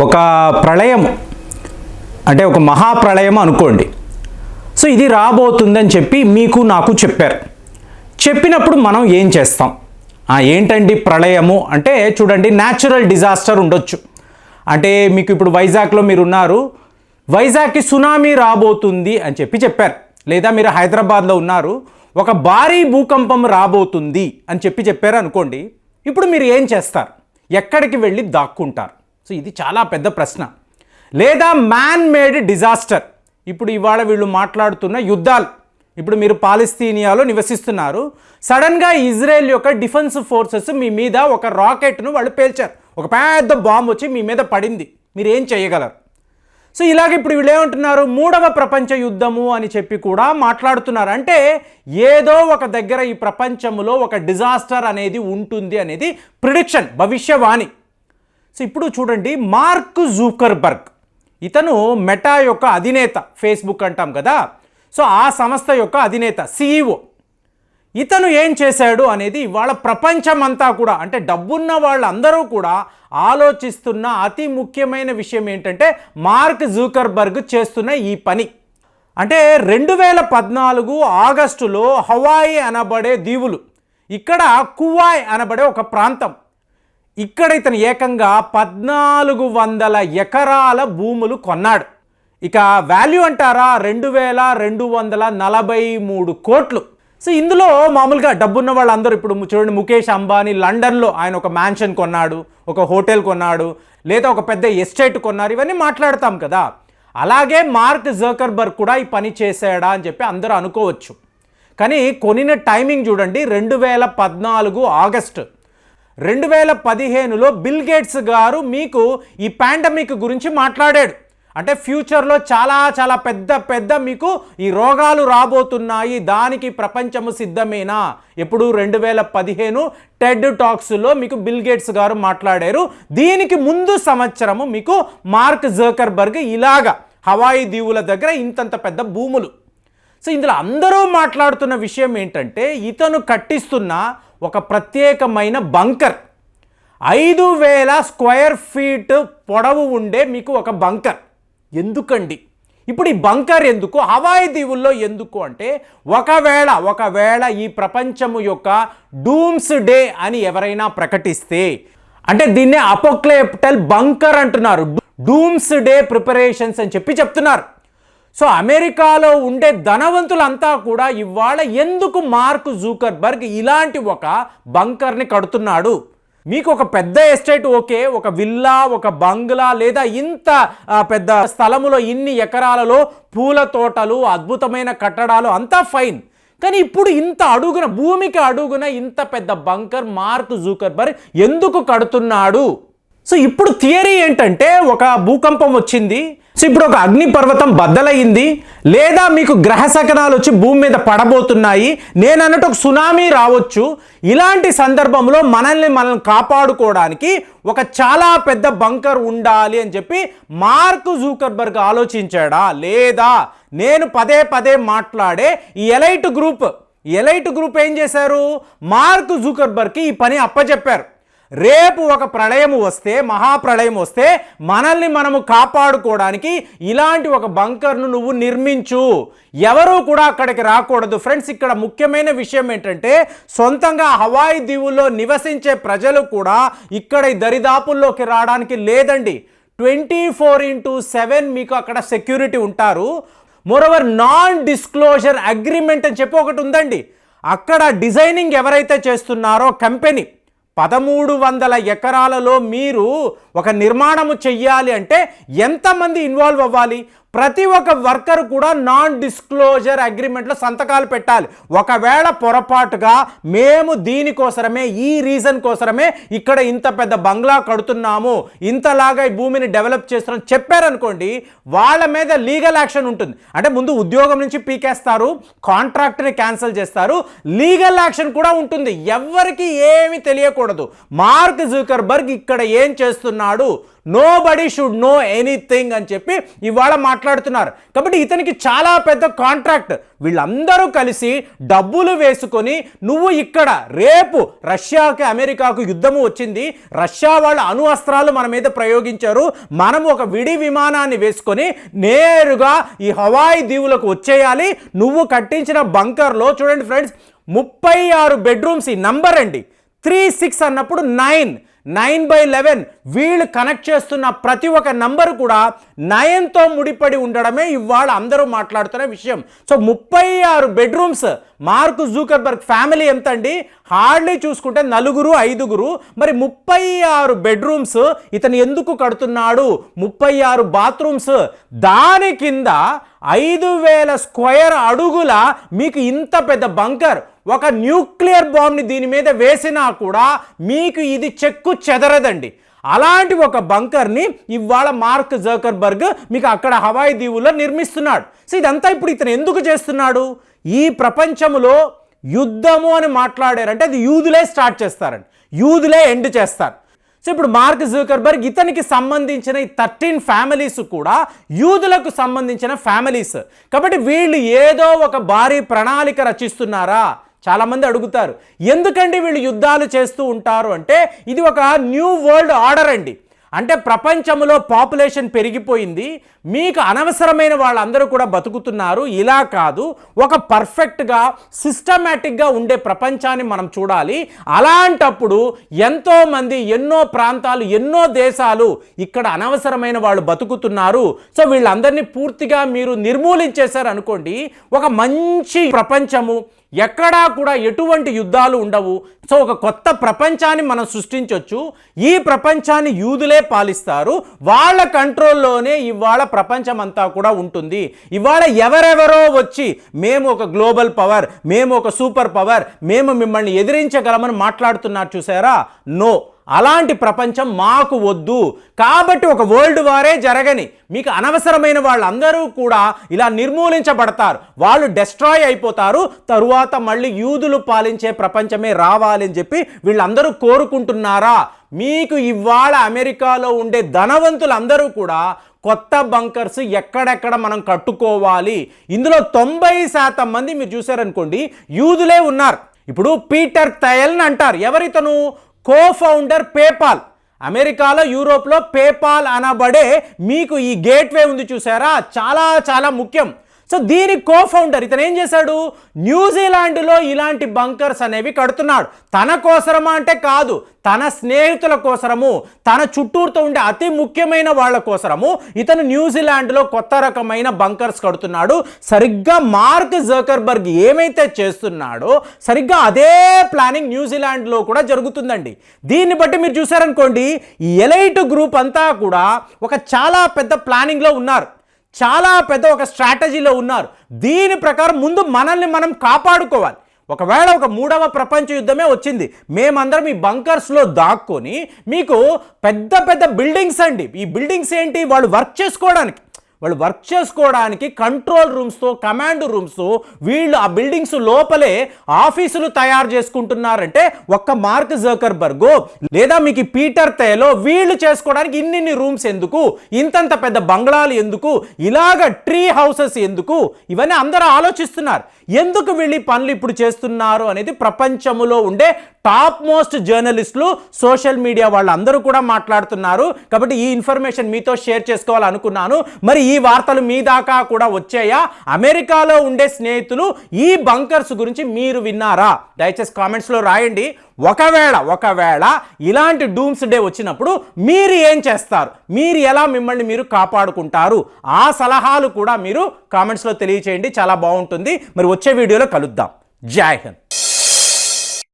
ఒక ప్రళయం అంటే ఒక మహాప్రళయం అనుకోండి. సో ఇది రాబోతుందని చెప్పి మీకు నాకు చెప్పారు. చెప్పినప్పుడు మనం ఏం చేస్తాం? ఏంటండి ప్రళయము? అంటే చూడండి న్యాచురల్ డిజాస్టర్ ఉండొచ్చు. అంటే మీకు ఇప్పుడు వైజాగ్లో మీరు ఉన్నారు వైజాగ్కి సునామీ రాబోతుంది అని చెప్పి చెప్పారు. లేదా మీరు హైదరాబాద్లో ఉన్నారు. ఒక భారీ భూకంపం రాబోతుంది అని చెప్పి చెప్పారు అనుకోండి. ఇప్పుడు మీరు ఏం చేస్తారు? ఎక్కడికి వెళ్ళి దాక్కుంటారు? సో ఇది చాలా పెద్ద ప్రశ్న. లేదా మ్యాన్ మేడ్ డిజాస్టర్ ఇప్పుడు ఇవాళ వీళ్ళు మాట్లాడుతున్న యుద్ధాలు. ఇప్పుడు మీరు పాలస్తీనియాలో నివసిస్తున్నారు. సడన్గా ఇజ్రాయెల్ యొక్క డిఫెన్స్ ఫోర్సెస్ మీ మీద ఒక రాకెట్ను వాళ్ళు పేల్చారు. ఒక పెద్ద బాంబు వచ్చి మీ మీద పడింది. మీరు ఏం చేయగలరు? సో ఇలాగ ఇప్పుడు వీళ్ళు ఏమంటున్నారు? మూడవ ప్రపంచ యుద్ధము అని చెప్పి కూడా మాట్లాడుతున్నారు. అంటే ఏదో ఒక దగ్గర ఈ ప్రపంచంలో ఒక డిజాస్టర్ అనేది ఉంటుంది అనేది ప్రిడిక్షన్ భవిష్యవాణి. సో ఇప్పుడు చూడండి మార్క్ జూకర్బర్గ్. ఇతను మెటా యొక్క అధినేత ఫేస్బుక్ అంటాం కదా. సో ఆ సంస్థ యొక్క అధినేత సీఈఓ. ఇతను ఏం చేశాడు అనేది ఇవాళ ప్రపంచమంతా కూడా అంటే డబ్బున్న వాళ్ళందరూ కూడా ఆలోచిస్తున్న అతి ముఖ్యమైన విషయం ఏంటంటే మార్క్ జూకర్బర్గ్ చేస్తున్న ఈ పని. అంటే రెండు వేల పద్నాలుగు ఆగస్టులో హవాయి అనబడే దీవులు. ఇక్కడ కువాయ్ అనబడే ఒక ప్రాంతం. ఇక్కడ ఇతను ఏకంగా పద్నాలుగు వందల ఎకరాల భూములు కొన్నాడు. ఇక వాల్యూ అంటారా రెండు వేల రెండు వందల నలభై మూడు కోట్లు. సో ఇందులో మామూలుగా డబ్బున్న వాళ్ళందరూ ఇప్పుడు చూడండి ముఖేష్ అంబానీ లండన్లో ఆయన ఒక మ్యాన్షన్ కొన్నాడు ఒక హోటల్ కొన్నాడు లేదా ఒక పెద్ద ఎస్టేట్ కొన్నారు ఇవన్నీ మాట్లాడతాం కదా. అలాగే మార్క్ జర్కర్బర్గ్ కూడా ఈ పని చేశాడా అని చెప్పి అందరూ అనుకోవచ్చు. కానీ కొనిన టైమింగ్ చూడండి రెండు వేల పద్నాలుగు ఆగస్టు. రెండు వేల పదిహేనులో బిల్ గేట్స్ గారు మీకు ఈ పాండమిక్ గురించి మాట్లాడాడు. అంటే ఫ్యూచర్లో చాలా చాలా పెద్ద పెద్ద మీకు ఈ రోగాలు రాబోతున్నాయి. దానికి ప్రపంచము సిద్ధమేనా? ఎప్పుడు రెండు వేల పదిహేను టెడ్ టాక్స్లో మీకు బిల్ గేట్స్ గారు మాట్లాడారు. దీనికి ముందు సంవత్సరము మీకు మార్క్ జోకర్బర్గ్ ఇలాగా హవాయి దీవుల దగ్గర ఇంతంత పెద్ద భూములు. సో ఇందులో అందరూ మాట్లాడుతున్న విషయం ఏంటంటే ఇతను కట్టిస్తున్న ఒక ప్రత్యేకమైన బంకర్. ఐదు వేల స్క్వేర్ ఫీట్ పొడవు ఉండే మీకు ఒక బంకర్. ఎందుకండి? ఇప్పుడు ఈ బంకర్ ఎందుకు? హవాయి దీవుల్లో ఎందుకు అంటే ఒకవేళ ఒకవేళ ఈ ప్రపంచము యొక్క డూమ్స్ డే అని ఎవరైనా ప్రకటిస్తే అంటే దీన్నే అపోక్లేప్టల్ బంకర్ అంటున్నారు. డూమ్స్ డే ప్రిపరేషన్స్ అని చెప్పి చెప్తున్నారు. సో అమెరికాలో ఉండే ధనవంతులంతా కూడా ఇవాళ ఎందుకు మార్క్ జూకర్బర్గ్ ఇలాంటి ఒక బంకర్ని కడుతున్నాడు? మీకు ఒక పెద్ద ఎస్టేట్ ఓకే ఒక విల్లా ఒక బంగ్లా లేదా ఇంత పెద్ద స్థలములో ఇన్ని ఎకరాలలో పూల తోటలు అద్భుతమైన కట్టడాలు అంతా ఫైన్. కానీ ఇప్పుడు ఇంత అడుగున భూమికి అడుగున ఇంత పెద్ద బంకర్ మార్క్ జూకర్బర్గ్ ఎందుకు కడుతున్నాడు? సో ఇప్పుడు థియరీ ఏంటంటే ఒక భూకంపం వచ్చింది. సో ఇప్పుడు ఒక అగ్నిపర్వతం బద్దలయ్యింది. లేదా మీకు గ్రహ శకనాలు వచ్చి భూమి మీద పడబోతున్నాయి. నేను అన్నట్టు ఒక సునామీ రావచ్చు. ఇలాంటి సందర్భంలో మనల్ని మనం కాపాడుకోవడానికి ఒక చాలా పెద్ద బంకర్ ఉండాలి అని చెప్పి మార్క్ జూకర్బర్గ్ ఆలోచించాడా? లేదా నేను పదే పదే మాట్లాడే ఈ ఎలైట్ గ్రూప్ ఎలైట్ గ్రూప్ ఏం చేశారు? మార్క్ జూకర్బర్గ్కి ఈ పని అప్పచెప్పారు రేపు ఒక ప్రళయం వస్తే మహాప్రళయం వస్తే మనల్ని మనము కాపాడుకోవడానికి ఇలాంటి ఒక బంకర్ను నువ్వు నిర్మించు. ఎవరూ కూడా అక్కడికి రాకూడదు. ఫ్రెండ్స్ ఇక్కడ ముఖ్యమైన విషయం ఏంటంటే సొంతంగా హవాయి దీవుల్లో నివసించే ప్రజలు కూడా ఇక్కడ ఈ దరిదాపుల్లోకి రావడానికి లేదండి. ట్వంటీ ఫోర్ ఇంటూ సెవెన్ మీకు అక్కడ సెక్యూరిటీ ఉంటారు. మోరోవర్ నాన్ డిస్క్లోజర్ అగ్రిమెంట్ అని చెప్పి ఒకటి ఉందండి. అక్కడ డిజైనింగ్ ఎవరైతే చేస్తున్నారో కంపెనీ. పదమూడు వందల ఎకరాలలో మీరు ఒక నిర్మాణము చెయ్యాలి అంటే ఎంతమంది ఇన్వాల్వ్ అవ్వాలి? ప్రతి ఒక్క వర్కర్ కూడా నాన్ డిస్క్లోజర్ అగ్రిమెంట్లో సంతకాలు పెట్టాలి. ఒకవేళ పొరపాటుగా మేము దీనికోసరమే ఈ రీజన్ కోసరమే ఇక్కడ ఇంత పెద్ద బంగ్లా కడుతున్నాము ఇంతలాగా ఈ భూమిని డెవలప్ చేస్తున్నాం చెప్పారనుకోండి వాళ్ళ మీద లీగల్ యాక్షన్ ఉంటుంది. అంటే ముందు ఉద్యోగం నుంచి పీకేస్తారు కాంట్రాక్ట్ని క్యాన్సిల్ చేస్తారు లీగల్ యాక్షన్ కూడా ఉంటుంది. ఎవరికి ఏమీ తెలియకూడదు. మార్క్ జూకర్బర్గ్ ఇక్కడ ఏం చేస్తున్నాడు? Nobody should know anything అని చెప్పి ఇవాళ మాట్లాడుతున్నారు. కాబట్టి ఇతనికి చాలా పెద్ద కాంట్రాక్ట్ వీళ్ళందరూ కలిసి డబ్బులు వేసుకొని నువ్వు ఇక్కడ రేపు రష్యాకి అమెరికాకు యుద్ధము వచ్చింది. రష్యా వాళ్ళ అణు అస్త్రాలు మన మీద ప్రయోగించారు. మనం ఒక విడి విమానాన్ని వేసుకొని నేరుగా ఈ హవాయి దీవులకు వచ్చేయాలి. నువ్వు కట్టించిన బంకర్లో చూడండి ఫ్రెండ్స్ ముప్పై ఆరు బెడ్రూమ్స్ ఈ నంబర్ అండి. త్రీ సిక్స్ అన్నప్పుడు నైన్. Nine by eleven. వీళ్ళు కనెక్ట్ చేస్తున్న ప్రతి ఒక్క నంబరు కూడా నైన్తో ముడిపడి ఉండడమే ఇవాళ అందరూ మాట్లాడుతున్న విషయం. సో ముప్పై ఆరు బెడ్రూమ్స్. మార్క్ జూకర్బర్గ్ ఫ్యామిలీ ఎంత అండి హార్డ్లీ చూసుకుంటే నలుగురు ఐదుగురు. మరి ముప్పై ఆరు బెడ్రూమ్స్ ఇతను ఎందుకు కడుతున్నాడు? ముప్పై ఆరు బాత్రూమ్స్. దాని కింద ఐదు వేల స్క్వేర్ అడుగుల మీకు ఇంత పెద్ద బంకర్. ఒక న్యూక్లియర్ బాంబ్ని దీని మీద వేసినా కూడా మీకు ఇది చెక్కు చెదరదండి. అలాంటి ఒక బంకర్ని ఇవాళ మార్క్ జకర్బర్గ్ మీకు అక్కడ హవాయి దీవుల్లో నిర్మిస్తున్నాడు. సో ఇదంతా ఇప్పుడు ఇతను ఎందుకు చేస్తున్నాడు? ఈ ప్రపంచంలో యుద్ధము అని మాట్లాడారంటే అది యూదులే స్టార్ట్ చేస్తారండి. యూదులే ఎండ్ చేస్తారు. సో ఇప్పుడు మార్క్ జూకర్బర్గ్ ఇతనికి సంబంధించిన ఈ థర్టీన్ ఫ్యామిలీస్ కూడా యూదులకు సంబంధించిన ఫ్యామిలీస్. కాబట్టి వీళ్ళు ఏదో ఒక భారీ ప్రణాళిక రచిస్తున్నారా? చాలామంది అడుగుతారు ఎందుకండి వీళ్ళు యుద్ధాలు చేస్తూ ఉంటారు? అంటే ఇది ఒక న్యూ వరల్డ్ ఆర్డర్ అండి. అంటే ప్రపంచంలో పాపులేషన్ పెరిగిపోయింది మీకు అనవసరమైన వాళ్ళందరూ కూడా బతుకుతున్నారు. ఇలా కాదు ఒక పర్ఫెక్ట్గా సిస్టమేటిక్గా ఉండే ప్రపంచాన్ని మనం చూడాలి. అలాంటప్పుడు ఎంతోమంది ఎన్నో ప్రాంతాలు ఎన్నో దేశాలు ఇక్కడ అనవసరమైన వాళ్ళు బతుకుతున్నారు. సో వీళ్ళందరినీ పూర్తిగా మీరు నిర్మూలించేశారు అనుకోండి ఒక మంచి ప్రపంచము ఎక్కడా కూడా ఎటువంటి యుద్ధాలు ఉండవు. సో ఒక కొత్త ప్రపంచాన్ని మనం సృష్టించవచ్చు ఈ ప్రపంచాన్ని యూదులే పాలిస్తారు. వాళ్ళ కంట్రోల్లోనే ఇవాళ ప్రపంచం అంతా కూడా ఉంటుంది. ఇవాళ ఎవరెవరో వచ్చి మేము ఒక గ్లోబల్ పవర్ మేము ఒక సూపర్ పవర్ మేము మిమ్మల్ని ఎదిరించగలమని మాట్లాడుతున్నారు చూసారా? నో. అలాంటి ప్రపంచం మాకు వద్దు. కాబట్టి ఒక వరల్డ్ వారే జరగని మీకు అనవసరమైన వాళ్ళందరూ కూడా ఇలా నిర్మూలించబడతారు. వాళ్ళు డెస్ట్రాయ్ అయిపోతారు. తరువాత మళ్ళీ యూదులు పాలించే ప్రపంచమే రావాలని చెప్పి వీళ్ళందరూ కోరుకుంటున్నారా? మీకు ఇవాళ అమెరికాలో ఉండే ధనవంతులందరూ కూడా కొత్త బంకర్స్ ఎక్కడెక్కడ మనం కట్టుకోవాలి. ఇందులో తొంభై శాతం మంది మీరు చూసారనుకోండి యూదులే ఉన్నారు. ఇప్పుడు పీటర్ తయల్ని అంటారు. ఎవరితను? కో ఫౌండర్ పేపాల్ అమెరికాలో యూరోప్లో పేపాల్ అనబడే మీకు ఈ గేట్వే ఉంది చూసారా? చాలా చాలా ముఖ్యం. సో దీని కో ఫౌండర్ ఇతను ఏం చేశాడు? న్యూజిలాండ్లో ఇలాంటి బంకర్స్ అనేవి కడుతున్నాడు. తన కోసరమా అంటే కాదు తన స్నేహితుల కోసరము తన చుట్టూరుతో ఉండే అతి ముఖ్యమైన వాళ్ళ కోసరము ఇతను న్యూజిలాండ్లో కొత్త రకమైన బంకర్స్ కడుతున్నాడు. సరిగ్గా మార్క్ జకర్బర్గ్ ఏమైతే చేస్తున్నాడో సరిగ్గా అదే ప్లానింగ్ న్యూజిలాండ్లో కూడా జరుగుతుందండి. దీన్ని బట్టి మీరు చూసారనుకోండి ఈ ఎలైట్ గ్రూప్ అంతా కూడా ఒక చాలా పెద్ద ప్లానింగ్లో ఉన్నారు. చాలా పెద్ద ఒక స్ట్రాటజీలో ఉన్నారు. దీని ప్రకారం ముందు మనల్ని మనం కాపాడుకోవాలి. ఒకవేళ ఒక మూడవ ప్రపంచ యుద్ధమే వచ్చింది మేమందరం ఈ బంకర్స్లో దాక్కొని మీకు పెద్ద పెద్ద బిల్డింగ్స్ అండి. ఈ బిల్డింగ్స్ ఏంటి? వాళ్ళు వర్క్ చేసుకోవడానికి. వాళ్ళు వర్క్ చేసుకోవడానికి కంట్రోల్ రూమ్స్తో కమాండ్ రూమ్స్తో వీళ్ళు ఆ బిల్డింగ్స్ లోపలే ఆఫీసులు తయారు చేసుకుంటున్నారంటే ఒక్క మార్క్ జకర్బర్గ్ లేదా మీకు పీటర్ తేలో వీళ్ళు చేసుకోవడానికి ఇన్నిన్ని రూమ్స్ ఎందుకు ఇంతంత పెద్ద బంగ్లాలు ఎందుకు ఇలాగ ట్రీ హౌసెస్ ఎందుకు ఇవన్నీ అందరూ ఆలోచిస్తున్నారు. ఎందుకు వీళ్ళు ఈ పనులు ఇప్పుడు చేస్తున్నారు అనేది ప్రపంచములో ఉండే టాప్ మోస్ట్ జర్నలిస్టులు సోషల్ మీడియా వాళ్ళందరూ కూడా మాట్లాడుతున్నారు. కాబట్టి ఈ ఇన్ఫర్మేషన్ మీతో షేర్ చేసుకోవాలనుకున్నాను. మరి ఈ వార్తలు మీ దాకా కూడా వచ్చాయా? అమెరికాలో ఉండే స్నేహితులు ఈ బంకర్స్ గురించి మీరు విన్నారా? దయచేసి కామెంట్స్లో రాయండి. ఒకవేళ ఒకవేళ ఇలాంటి డూమ్స్ డే వచ్చినప్పుడు మీరు ఏం చేస్తారు? మీరు ఎలా మిమ్మల్ని మీరు కాపాడుకుంటారు? ఆ సలహాలు కూడా మీరు కామెంట్స్లో తెలియచేయండి. చాలా బాగుంటుంది. మరి వచ్చే వీడియోలో కలుద్దాం. జై హింద్.